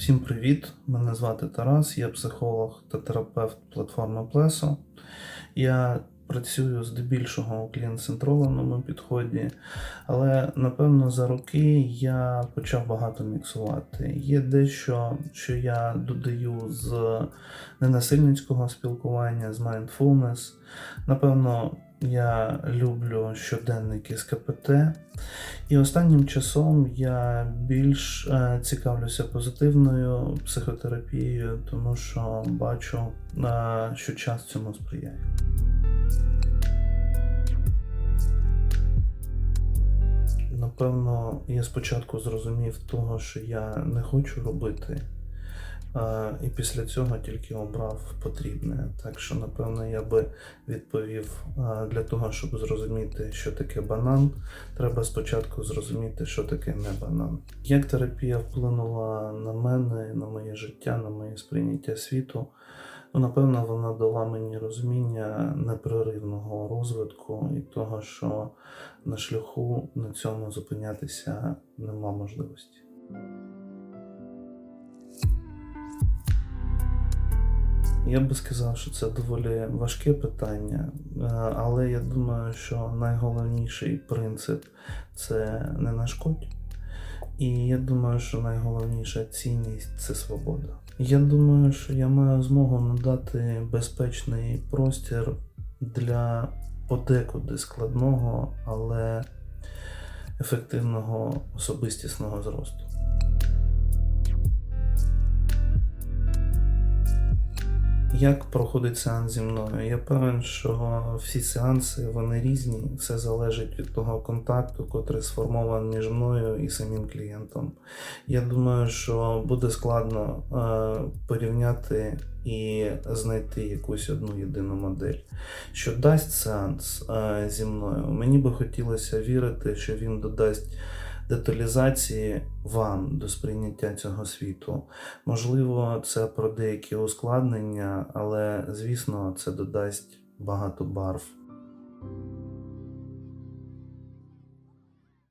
Всім привіт! Мене звати Тарас, я психолог та терапевт платформи Плесо. Я працюю здебільшого у клієнт-центрованому підході, але напевно за роки я почав багато міксувати. Є дещо, що я додаю з ненасильницького спілкування, з mindfulness. Напевно, я люблю щоденники з КПТ. І останнім часом я більш е, цікавлюся позитивною психотерапією, тому що бачу, е, що час цьому сприяє. Напевно, я спочатку зрозумів того, що я не хочу робити, і після цього тільки обрав потрібне. Так що, напевно, я би відповів для того, щоб зрозуміти, що таке банан, треба спочатку зрозуміти, що таке не банан. Як терапія вплинула на мене, на моє життя, на моє сприйняття світу? Ну, напевно, вона дала мені розуміння непреривного розвитку і того, що на шляху на цьому зупинятися нема можливості. Я би сказав, що це доволі важке питання, е, але я думаю, що найголовніший принцип це не нашкодь. І я думаю, що найголовніша цінність це свобода. Я думаю, що я маю змогу надати безпечний простір для подекуди складного, але ефективного особистісного зросту. Як проходить сеанс зі мною? Я певен, що всі сеанси вони різні, все залежить від того контакту, котрий сформований між мною і самим клієнтом. Я думаю, що буде складно е, порівняти і знайти якусь одну єдину модель. Що дасть сеанс е, зі мною? Мені би хотілося вірити, що він додасть деталізації вам до сприйняття цього світу. Можливо, це про деякі ускладнення, але звісно, це додасть багато барв.